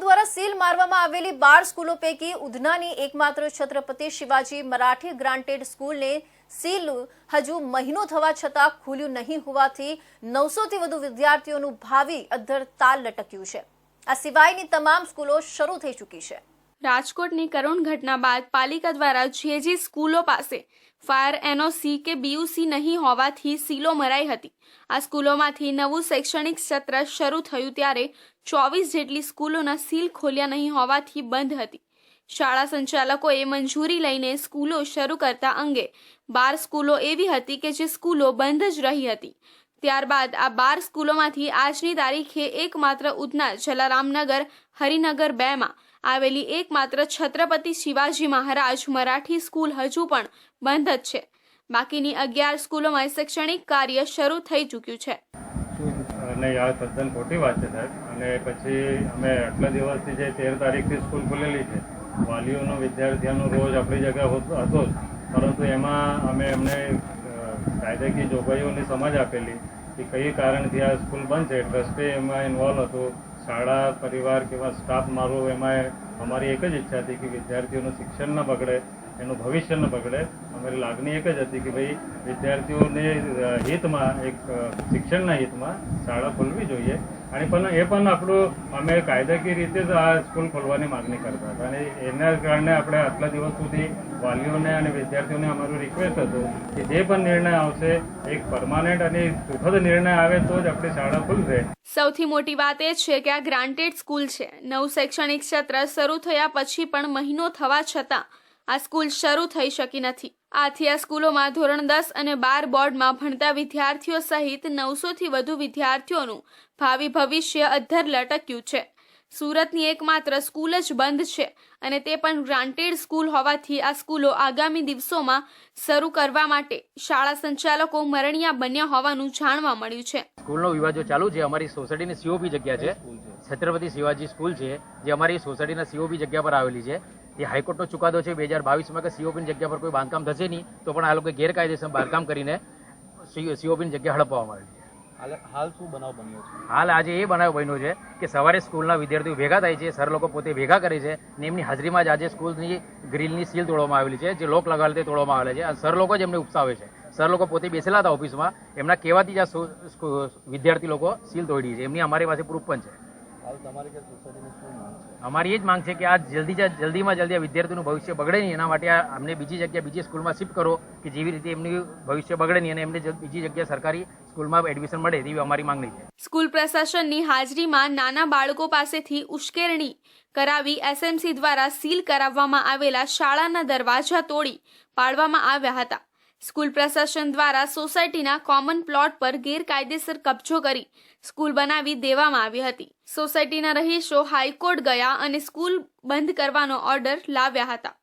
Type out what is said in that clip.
દ્વારા સીલ મારવામાં આવેલી બાર સ્કૂલો પૈકી ઉધનાની એકમાત્ર છત્રપતિ શિવાજી મરાઠી ગ્રાન્ટેડ સ્કૂલને સીલ હજુ મહિનો થવા છતાં ખુલ્યું નહીં હોવાથી નવસોથી વધુ વિદ્યાર્થીઓનું ભાવિ અધ્ધર તાલ લટક્યું છે. આ સિવાયની તમામ સ્કૂલો શરૂ થઈ ચૂકી છે. રાજકોટની કરુણ ઘટના બાદ પાલિકા દ્વારા જે જે સ્કૂલો પાસે ફાયર એનઓસી કે બીયુસી નહીં હોવાથી સીલો મરાઈ હતી. આ સ્કૂલોમાંથી નવું શૈક્ષણિક સત્ર શરૂ થયું ત્યારે ચોવીસ જેટલી સ્કૂલોના સીલ ખોલ્યા નહીં હોવાથી બંધ હતી. શાળા સંચાલકોએ મંજૂરી લઈને સ્કૂલો શરૂ કરતા અંગે બાર સ્કૂલો એવી હતી કે જે સ્કૂલો બંધ જ રહી હતી. ત્યારબાદ આ બાર સ્કૂલોમાંથી આજની તારીખે એકમાત્ર ઉધના જલારામનગર, હરિનગર બેમાં આવેલી એકમાત્ર છત્રપતિ શિવાજી મહારાજ મરાઠી સ્કૂલ હજુ પણ બંધ જ છે. બાકીની અગિયાર સ્કૂલોમાં શૈક્ષણિક કાર્ય શરૂ થઈ ચૂક્યું છે. અને આ તદ્દન ખોટી વાત છે સાહેબ. અને પછી અમે આટલા દિવસથી જે તેર તારીખથી સ્કૂલ ખુલેલી છે, વાલીઓનો, વિદ્યાર્થીઓનો રોજ આપણી જગ્યા હોતો જ. પરંતુ એમાં અમે એમને કાયદાકીય જોગવાઈઓની સમજ આપેલી કે કઈ કારણથી આ સ્કૂલ બંધ છે. ટ્રસ્ટે એમાં ઇન્વોલ્વ હતો. શાળા, પરિવાર કેવા સ્ટાફ મારો એમાં અમારી એક જ ઈચ્છા હતી કે વિદ્યાર્થીઓનું શિક્ષણ ન બગડે. એનું ભવિષ્ય ન બગડે. અમારી લાગણી એક જ હતી કે ભાઈ, વિદ્યાર્થીઓને હિતમાં એક શિક્ષણના હિતમાં શાળા ખોલવી જોઈએ. અને પણ એ પણ આપણું, અમે કાયદાકીય રીતે જ આ સ્કૂલ ખોલવાની માગણી કરતા હતા. અને એના કારણે આપણે આટલા દિવસ સુધી વાલીઓને અને વિદ્યાર્થીઓને અમારું રિક્વેસ્ટ હતું કે જે પણ નિર્ણય આવશે, એક પરમાનન્ટ અને સુખદ નિર્ણય આવે તો જ આપણી શાળા ખુલશે. સૌથી મોટી વાત એ છે કે આ ગ્રાન્ટેડ સ્કૂલ છે. નવું શૈક્ષણિક સત્ર શરૂ થયા પછી પણ મહિનો થવા છતાં આ સ્કૂલ શરૂ થઈ શકી નથી. આથી આ સ્કૂલોમાં ધોરણ દસ અને બાર બોર્ડમાં ભણતા વિદ્યાર્થીઓ સહિત નવસોથી વધુ વિદ્યાર્થીઓનું ભાવિ ભવિષ્ય અધ્ધર લટક્યું છે. સુરતની એકમાત્ર સ્કૂલ જ બંધ છે અને તે પણ ગ્રાન્ટેડ સ્કૂલ હોવાથી આ સ્કૂલો આગામી દિવસોમાં શરૂ કરવા માટે શાળા સંચાલકો મરણિયા બન્યા હોવાનું જાણવા મળ્યું છે. સ્કૂલનો વિવાદ ચાલુ છે. અમારી સોસાયટીની સીઓપી જગ્યા છે. છત્રપતિ શિવાજી સ્કૂલ છે, જે અમારી સોસાયટીના સીઓપી જગ્યા પર આવેલી છે. એ હાઈકોર્ટનો ચુકાદો છે બે હજાર બાવીસમાં કે સીઓપીની જગ્યા પર કોઈ બાંધકામ થશે નહીં તો પણ આ લોકો ગેરકાયદેસર બાંધકામ કરીને સીઓપીની જગ્યા હડપવામાં આવેલી છે. હાલ શું બનાવ બન્યો છે? હાલ આજે એ બનાવ બન્યો છે કે સવારે સ્કૂલના વિદ્યાર્થીઓ ભેગા થાય છે સર લોકો પોતે ભેગા કરે છે ને એમની હાજરીમાં જ આજે સ્કૂલની ગ્રીલની સીલ તોડવામાં આવેલી છે જે લોક લગાવેલ તે તોડવામાં આવેલા છે અને સર લોકો જ એમને ઉપસાવે છે. સર લોકો પોતે બેસેલા હતા ઓફિસમાં એમના કહેવાથી જ આ વિદ્યાર્થી લોકો સીલ તોડી છે. એમની અમારી પાસે પ્રૂફ પણ છે. અમારી એ જ માંગ છે કે આ જલ્દી જલ્દીમાં જલ્દી આ વિદ્યાર્થીનું ભવિષ્ય બગડે નહીં. એના માટે અમને બીજી જગ્યા બીજી સ્કૂલમાં શિફ્ટ કરો કે જેવી રીતે એમનું ભવિષ્ય બગડે નહીં અને એમને બીજી જગ્યા સરકારી સ્કૂલમાં એડમિશન મળે તેવી અમારી માંગણી છે. સ્કૂલ પ્રશાસનની હાજરીમાં નાના બાળકો પાસેથી ઉશ્કેરણી કરાવી એસએમસી દ્વારા સીલ કરાવવામાં આવેલા શાળાના દરવાજા તોડી પાડવામાં આવ્યા હતા. સ્કૂલ પ્રશાસન દ્વારા સોસાયટીના કોમન પ્લોટ પર ગેરકાયદેસર કબજો કરી સ્કૂલ બનાવી દેવામાં આવી હતી. સોસાયટીના રહીશો હાઈકોર્ટ ગયા અને સ્કૂલ બંધ કરવાનો ઓર્ડર લાવ્યા હતા.